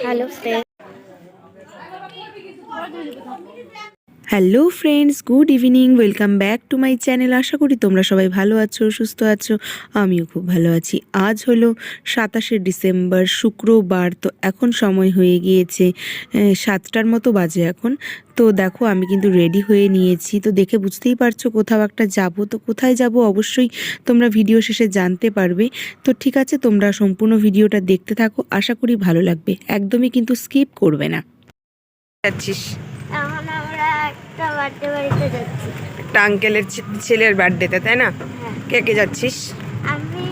Hello hello friends good evening welcome back to my channel আশা করি তোমরা সবাই ভালো আছো, সুস্থ আছো। আমিও খুব ভালো আছি। আজ হলো সাতাশে ডিসেম্বর, শুক্রবার। তো এখন সময় হয়ে গিয়েছে সাতটার মতো বাজে এখন। তো দেখো, আমি কিন্তু রেডি হয়ে নিয়েছি। তো দেখে বুঝতেই পারছ কোথাও একটা যাব। তো কোথায় যাব অবশ্যই তোমরা ভিডিও শেষে জানতে পারবে। তো ঠিক আছে, তোমরা সম্পূর্ণ ভিডিওটা দেখতে থাকো। আশা করি ভালো লাগবে। একদমই কিন্তু স্কিপ করবে না। যাচ্ছিস। একটা বার্থডে বাড়িতে যাচ্ছি। একটা আঙ্কেলের ছেলের বার্থডেতে তাই না? হ্যাঁ। কে কে যাচ্ছিস? আমি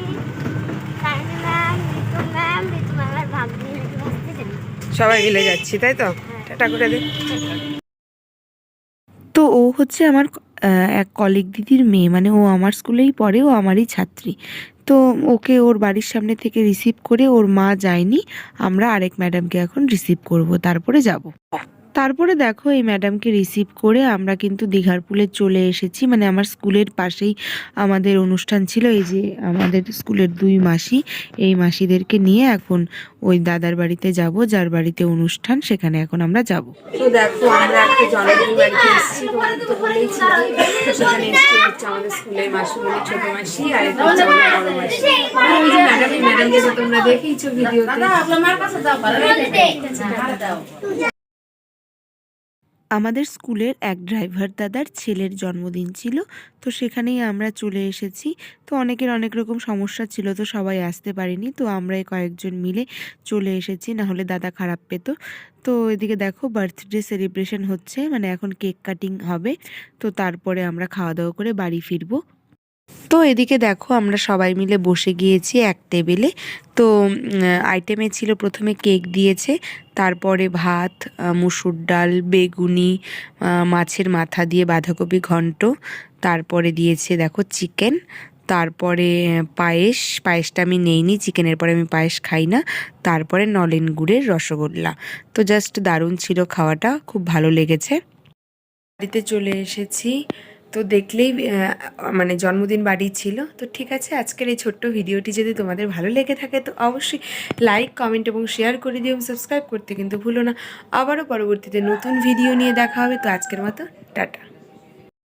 সবাই মিলে যাচ্ছি তাই তো? টাটা করে দে। তো ও হচ্ছে আমার এক কলিগ দিদির মেয়ে মানে ও আমার স্কুলেই পড়ে ও আমারই ছাত্রী। তো ওকে ওর বাড়ির সামনে থেকে রিসিভ করে ওর মা যায়নি আমরা আরেক ম্যাডামকে এখন রিসিভ করব তারপরে যাব। তারপরে দেখো এই ম্যাডামকে রিসিভ করে আমরা কিন্তু দীঘার পুলে চলে এসেছি। মানে আমার স্কুলের পাশেই আমাদের অনুষ্ঠান ছিল এই যে আমাদের স্কুলের দুই মাসি। এই মাসিদেরকে নিয়ে এখন ওই দাদার বাড়িতে যাব যার বাড়িতে অনুষ্ঠান সেখানে এখন আমরা যাব। তো দেখো আমরা একটা জন্মদিন বাড়িতে এসেছি তোমাদের তো সেখানে এসেছি হচ্ছে আমাদের স্কুলের মাসিমণি ছোট মাসি আর এটা হচ্ছে আমাদের বড় মাসি। আর ওই যে ম্যাডাম এই ম্যাডামকে তো তোমরা দেখেইছো ভিডিওতে। আমাদের স্কুলের এক ড্রাইভার দাদার ছেলের জন্মদিন ছিল, তো সেখানেই আমরা চলে এসেছি। তো অনেকের অনেক রকম সমস্যা ছিল, তো সবাই আসতে পারেনি, তো আমরাই কয়েকজন মিলে চলে এসেছি, না হলে দাদা খারাপ পেত। তো এদিকে দেখো বার্থডে সেলিব্রেশন হচ্ছে মানে এখন কেক কাটিং হবে, তো তারপরে আমরা খাওয়া দাওয়া করে বাড়ি ফিরবো। তো এদিকে দেখো আমরা সবাই মিলে বসে গিয়েছি এক টেবিলে। তো আইটেমে ছিল প্রথমে কেক দিয়েছে, তারপরে ভাত মুসুর ডাল, বেগুনি মাছের মাথা দিয়ে বাঁধাকপি ঘন্ট, তারপরে দিয়েছে দেখো চিকেন, তারপরে পায়েস, পায়েসটা আমি নেইনি, চিকেনের পরে আমি পায়েস খাই না, তারপরে নলেন গুড়ের রসগোল্লা। তো জাস্ট দারুণ ছিল খাওয়াটা, খুব ভালো লেগেছে। বাড়িতে চলে এসেছি। তো দেখলেই মানে জন্মদিন বাড়ি ছিল। তো ঠিক আছে, আজকের এই ছোট্ট ভিডিওটি যদি তোমাদের ভালো লেগে থাকে, তো অবশ্যই লাইক কমেন্ট এবং শেয়ার করে দিও সাবস্ক্রাইব করতে কিন্তু ভুলো না। আবারও পরবর্তীতে নতুন ভিডিও নিয়ে দেখা হবে। তো আজকের মতো, টাটা।